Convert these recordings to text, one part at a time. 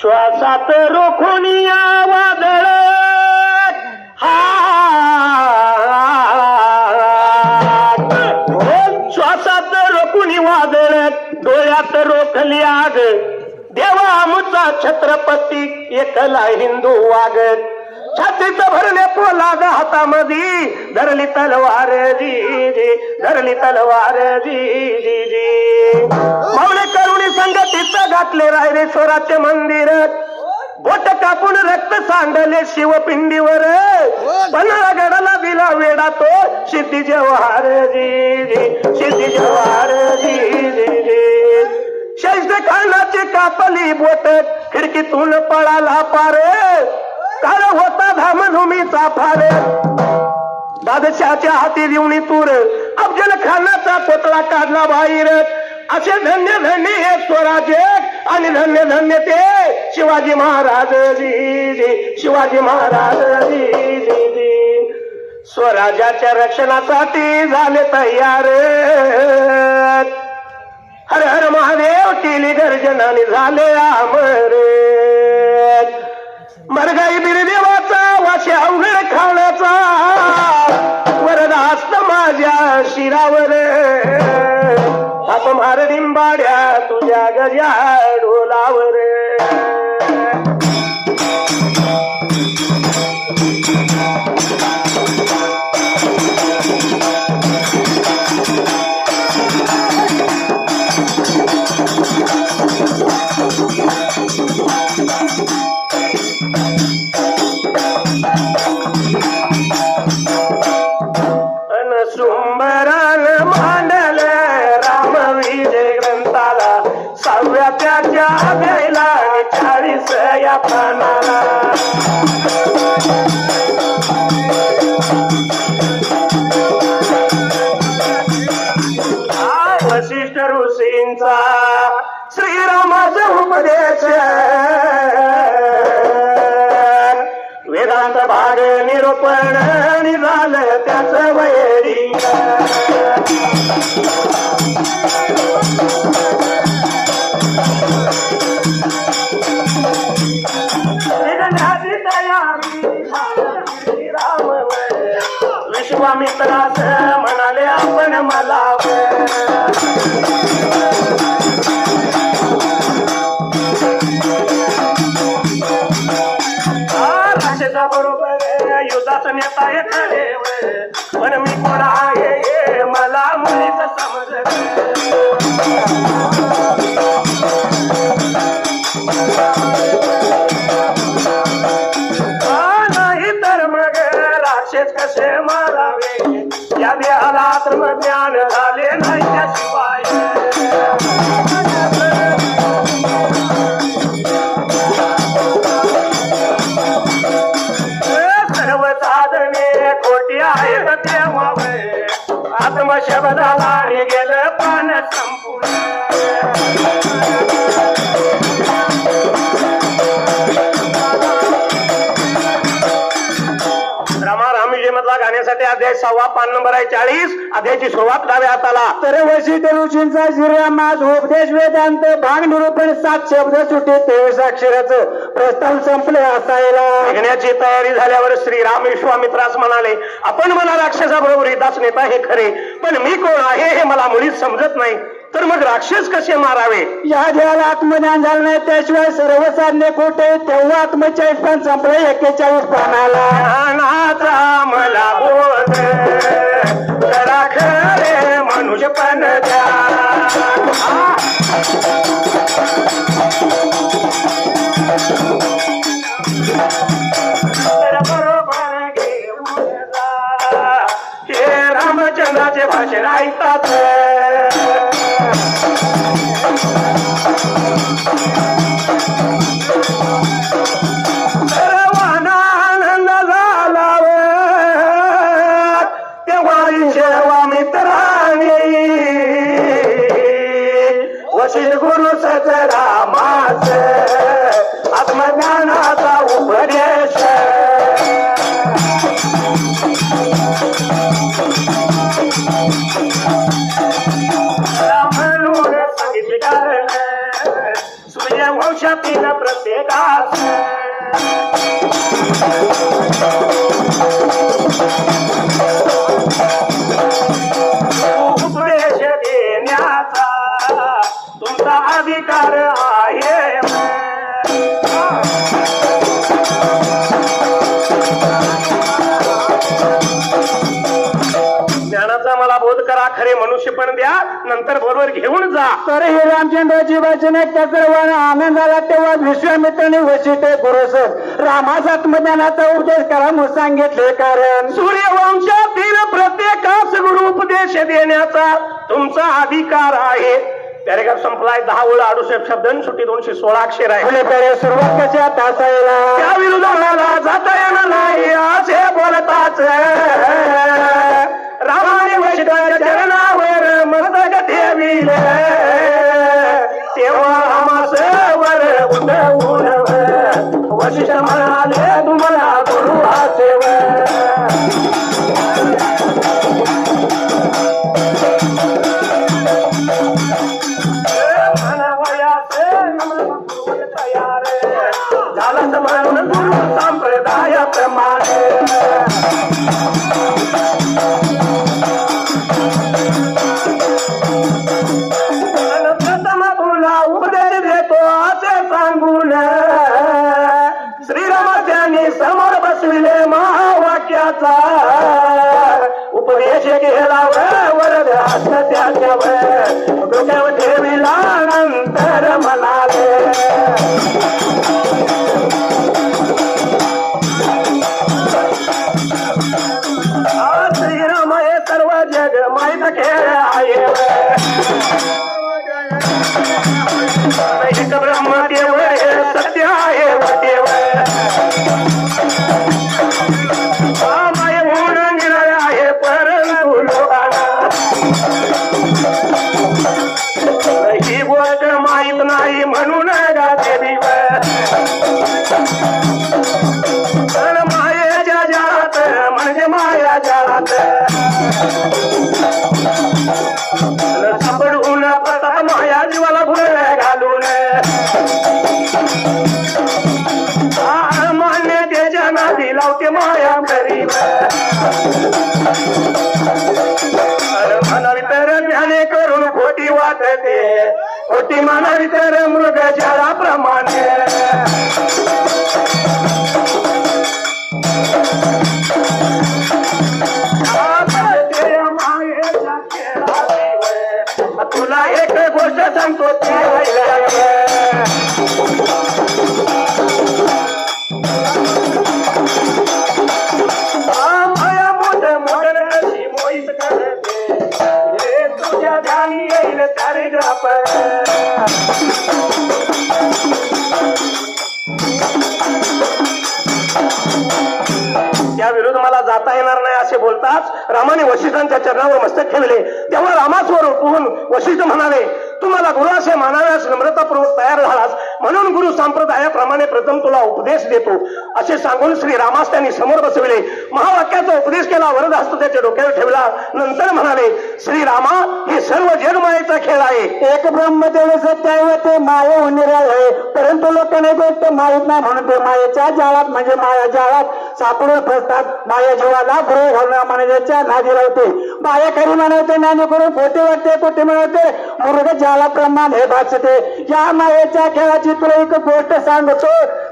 श्वासात रोखून वादळ हा श्वासात रोखून वादळ डोळ्यात रोखली आग. देवा आमचा छत्रपती एकला हिंदू वागत. छातीत भरले पोलाद हातामध्ये धरली तलवार जी जी धरली तलवार जी जी जी मावळे करुणी संगतीत घातले रायरेश्वराचे मंदिर. बोट कापून रक्त सांडले शिवपिंडीवर. गडाला दिला वेडा तो सिद्धी जवाहर जी जी सिद्धी जवाहर जी जी जी शैष्ठ खानाची कापली बोट खिडकीतून पळाला पार. काळ होता धामधुमीचा फार. बादशाच्या हाती देऊन तूर अफजल खानाचा पुतळा काढला बाहेर. असे धन्य धन्य हे स्वराज्य आणि धन्य धन्य ते शिवाजी महाराज. शिवाजी महाराज. स्वराज्याच्या रक्षणासाठी झाले तयार. हर हर महादेव केली गर्जनाने झाले अमर मरगाई बिरदेवाचा वाशे अवघड खाण्याचा. वरदास्त माझ्या शिरावर अपमार मार डिंबाड्या तुझ्या गजा डोलावर चाळीस या पानाला विश्वामित्रास म्हणाले आपण मला বলা सव्वा पान नंबर आहे चाळीस. अध्यायाची सुरुवात डाव्या हाताला. तर वशिष्ठ ऋषींचा श्रीरामास उपदेश वेदांत भाग निरूपण सात शब्द सुटे तेवीस अक्षराचं. प्रस्थान संपले असायला. निघण्याची तयारी झाल्यावर श्रीराम विश्वामित्रास म्हणाले आपण मला राक्षसाबरोबर युद्धास नेता हे खरे पण मी कोण आहे हे मला मुळीच समजत नाही. तर मग राक्षस कसे मारावे? या देहाला आत्मज्ञान झालं नाही त्याशिवाय सर्व साधने खोटे तेव्हा आत्मचाळीस पान संपले एक्केचाळीस पानाला ज्ञानाचा मला बोध. करा खरे मनुष्य पण द्या. तर बरोबर. हे रामचंद्राचे भाषण ऐकतात. खरे मनुष्य पण द्या नंतर बरोबर घेऊन जा. तर हे रामचंद्राची वचन सर्वांना आनंद आला तेव्हा विश्वामित्राने वशिष्ठ गुरुस रामास आत्मज्ञानाचा उपदेश करा म्हणून सांगितले कारण. सूर्यवंशातील प्रत्येकास गुरु उपदेश देण्याचा तुमचा अधिकार आहे. पॅरेग्राफ संपलाय दहा ओळ अडुसष्ट शब्द सुट्टी दोनशे सोळा अक्षर आहे. पेरे सुरुवात कशा तासायला त्या विरोधाला जाता येणार नाही असे बोलताच. रामाने चरणावर मस्तक तेव्हा रामास वर उठवून वशिष्ठ खोटी वाटते खोटी म्हणावी तर मृग जळाप्रमाणे तुला एक गोष्ट सांगतो ध्यानी येईल तारे त्या विरुद्ध मला जाता येणार नाही असे बोलताच रामाने वशिष्ठांच्या चरणावर मस्तक ठेवले. तेव्हा रामासवर उठवून वशिष्ठ म्हणाले तुम्हाला गुरु असे मानाव्यास नम्रतापूर्वक तयार झालास. म्हणून गुरु संप्रदायाप्रमाणे प्रथम तुला उपदेश देतो. असे सांगून श्री रामास त्यांनी समोर बसविले. महावाक्याचा उपदेश केला वरद हस्त त्याच्या डोक्यावर ठेवला. नंतर म्हणाले श्री रामा हे सर्व जगमायेचा खेळ आहे. एक ब्रह्मदेव सत्य ते माये निराळ आहे. परंतु लोकांना गोष्ट माहीत नाही म्हणून ते मायेच्या जाळात म्हणजे माया जाळात सापडून फसतात. माया जीवाला गृह घालून म्हणजे नादी लावते. माया खरी म्हणवते नाणी करून खोटे वाटते खोटे म्हणवते. मृग ज्ञानाला प्रमाण हे भासते. या मायेच्या खेळाची तुला एक गोष्ट सांगतो.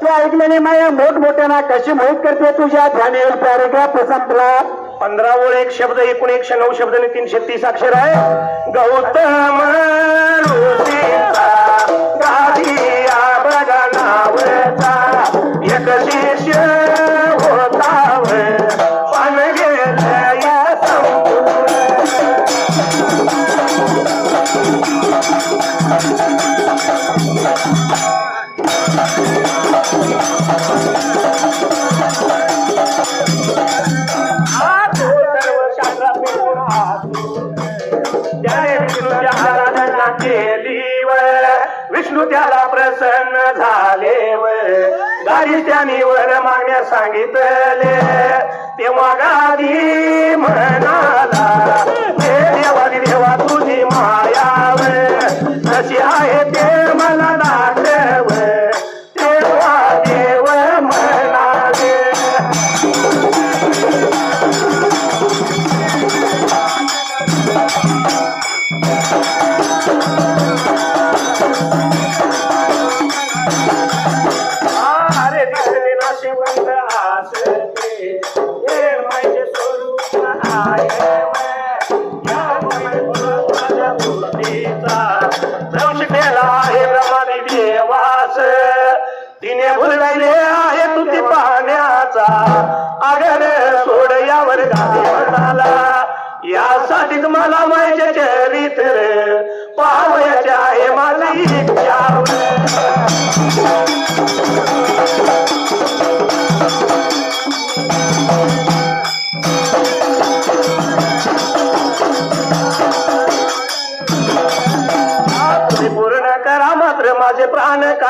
तू ऐकल्याने माया मोठमोठ्याना कशी मोहित करते? तुझ्या ध्याने पॅरेग्राफ संपला. पंधरा ओळ एक शब्द एकूण एकशे नऊ शब्द आणि तीनशे तीस अक्षर आहे. गौतम गाडी वर मागण्या सांगितले. तेव्हा गादी म्हणाला उलडायले आहे तुझी पाण्याचा. आगर सोड यावर झाला यासाठीच मला माझ्या चरित्र. पावयाच्या आहे मला इच्छा.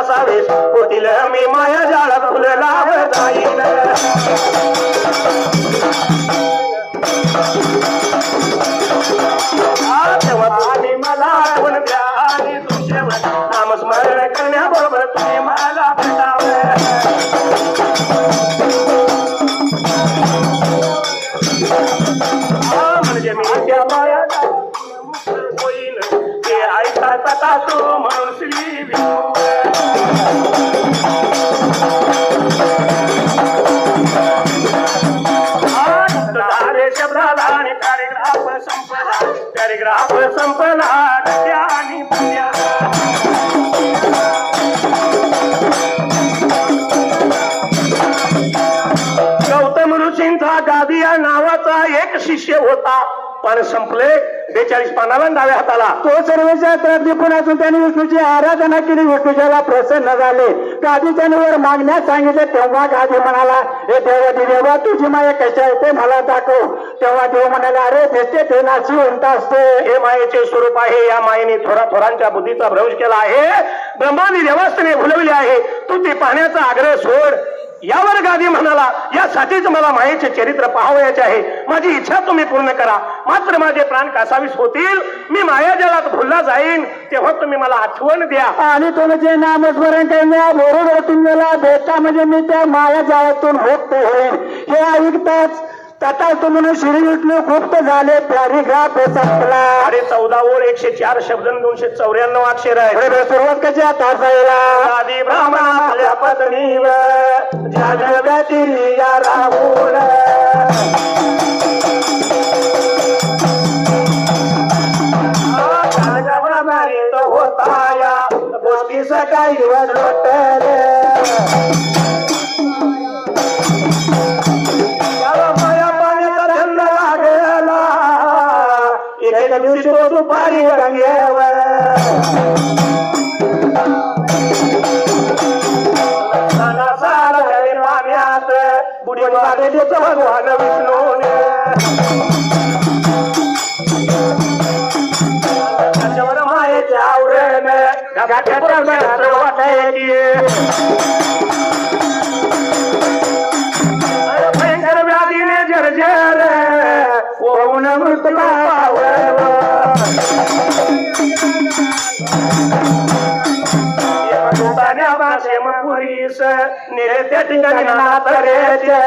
असावेस कासावेस होतील मी माया जाळात फुल लाभ जाईन. तेव्हा पण संपले. बेचाळीस पानाला डाव्या हाताला. तो सर्वेच्या तर्फे असून त्यांनी विष्णूची आराधना केली. विष्णूच्याला प्रसन्न झाले. गादी त्याने वर मागण्यास सांगितले तेव्हा गादी म्हणाला हे देवा देवा तुझी माया कशा आहे ते मला दाखव. तेव्हा देव म्हणाला अरे दिसते ते नाशी उंट असते. हे मायेचे स्वरूप आहे. या मायेने थोडा थोरांच्या बुद्धीचा भ्रंश केला आहे. ब्रह्मानी देवास्तने भुलवली आहे. तू ते पाहण्याचा आग्रह सोड. यावर गादी म्हणाला यासाठीच मला मायेचे चरित्र पाहावयाचे आहे. माझी इच्छा तुम्ही पूर्ण करा. मात्र माझे प्राण कासावीस होतील. मी मायाजलात भुलला जाईन. तेव्हा तुम्ही मला आठवण द्या. आणि तुमचे नामस्मरण करण्या बरोबर तुम्हाला भेटा म्हणजे मी त्या माया जाळ्यातून होत होईल हे ऐकताच तथा म्हणून श्री विष्णू गुप्त झाले पॅरिग्राफ संपला अरे चौदा ओळ एकशे चार शब्द दोनशे चौऱ्याण्णव अक्षर आहे सुरुवात कशी आता आदी ब्राह्मणा आपल्या जगतील या राहुल. भयंकर व्याधीने जर्जर कोण मृत्यू पावला लोकांच्या ठिकाणी नातरेचे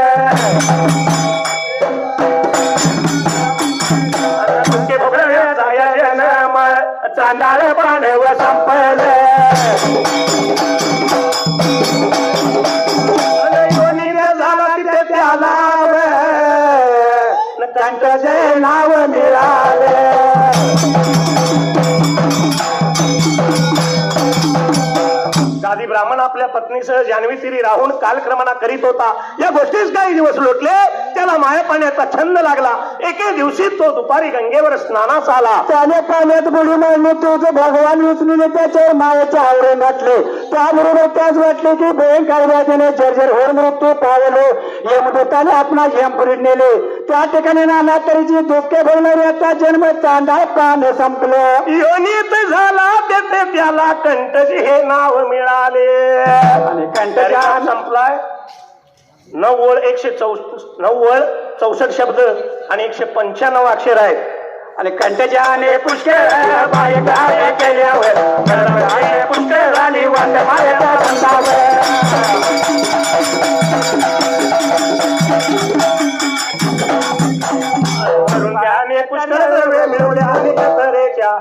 तुमचे आपल्या जान्हवी तिरी राहून कालक्रमणा करीत होता. या गोष्टीच काही दिवस लोटले. त्याला माया पाण्याचा छंद लागला. एके दिवशी तो दुपारी गंगेवर स्नानास आला. त्याने पाण्यात बुडी मारली तुझं भगवान विष्णूने त्याच्यावर मायाचे आवरण घातले. त्याबरोबर त्याच वाटले की भयंकर व्याधीने जर्जर होर मृत्यू पावलो. यमदूताने आपणा यमपुरीत नेले. त्या ठिकाणी नाना तऱ्हेची दुःखे भरणाऱ्याचा जन्म तांदळ पान संपलं. योनीत झाला तेथे त्याला कंठजी हे नाव मिळाले. आणि कंठजा संपलाय. नऊ वळ एकशे चौ नऊ वळ चौसष्ट शब्द आणि एकशे पंच्याण्णव अक्षर आहेत. आणि कंठजाने पुष्कळ बाय काय केल्यावर गडबडाय पुष्कळ झाली वाट मायाच्या संतावर म्हणून त्याने पुष्कळ द्रव्य मिळवले आणि कथरेच्या